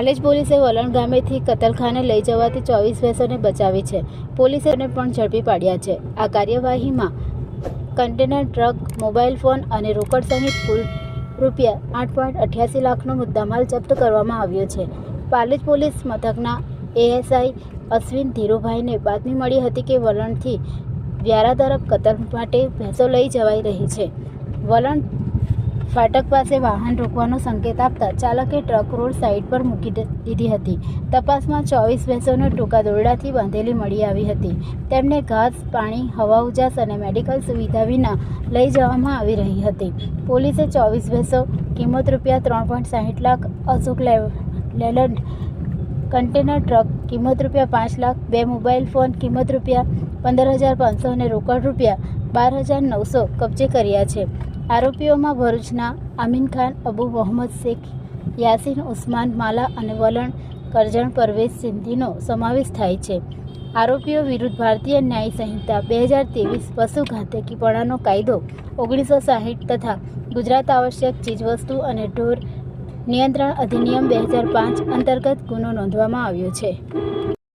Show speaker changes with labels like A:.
A: હાલેજ પોલીસે વલણ ગામેથી કતલખાને લઈ જવાથી ચોવીસ ભેંસોને બચાવી છે. પોલીસે પણ ઝડપી પાડ્યા છે. આ કાર્યવાહીમાં કન્ટેનર, ટ્રક, મોબાઈલ ફોન અને રોકડ સહિત કુલ રૂપિયા આઠ પોઈન્ટ અઠ્યાસી લાખનો મુદ્દામાલ જપ્ત કરવામાં આવ્યો છે. પાલેજ પોલીસ મથકના એએસઆઈ અશ્વિન ધીરુભાઈને બાતમી મળી હતી કે વલણથી વ્યારા તરફ કતલ માટે ભેંસો લઈ જવાઈ રહી છે. વલણ ફાટક પાસે વાહન રોકવાનો સંકેત આપતા ચાલકે ટ્રક રોડ સાઈડ પર મૂકી દીધી હતી. તપાસમાં ચોવીસ ભેંસોને ટૂંકા દોરડાથી બાંધેલી મળી આવી હતી. તેમને ઘાસ, પાણી, હવા ઉજાસ અને મેડિકલ સુવિધા વિના લઈ જવામાં આવી રહી હતી. પોલીસે ચોવીસ ભેંસો, કિંમત રૂપિયા ત્રણ પોઈન્ટ સાહીઠ lakh, Ashok Leyland container truck, કિંમત રૂપિયા પાંચ લાખ, બે મોબાઈલ ફોન, કિંમત રૂપિયા પંદર હજાર પાંચસો અને રોકડ રૂપિયા બાર હજાર નવસો કબજે કર્યા છે. આરોપીઓમાં ભરૂચના આમીન ખાન, અબુ મોહમ્મદ શેખ, યાસીન ઉસ્માન, માલા અને વલણ કરજણ પરવેઝ સિંધીનો સમાવેશ થાય છે. આરોપીઓ વિરુદ્ધ ભારતીય ન્યાય સંહિતા બે હજાર ત્રેવીસ પશુ ઘાતકીપણાનો કાયદો ઓગણીસો સાહીઠ તથા ગુજરાત આવશ્યક ચીજવસ્તુ અને ઢોર નિયંત્રણ અધિનિયમ બે હજાર પાંચ અંતર્ગત ગુનો નોંધવામાં આવ્યો છે.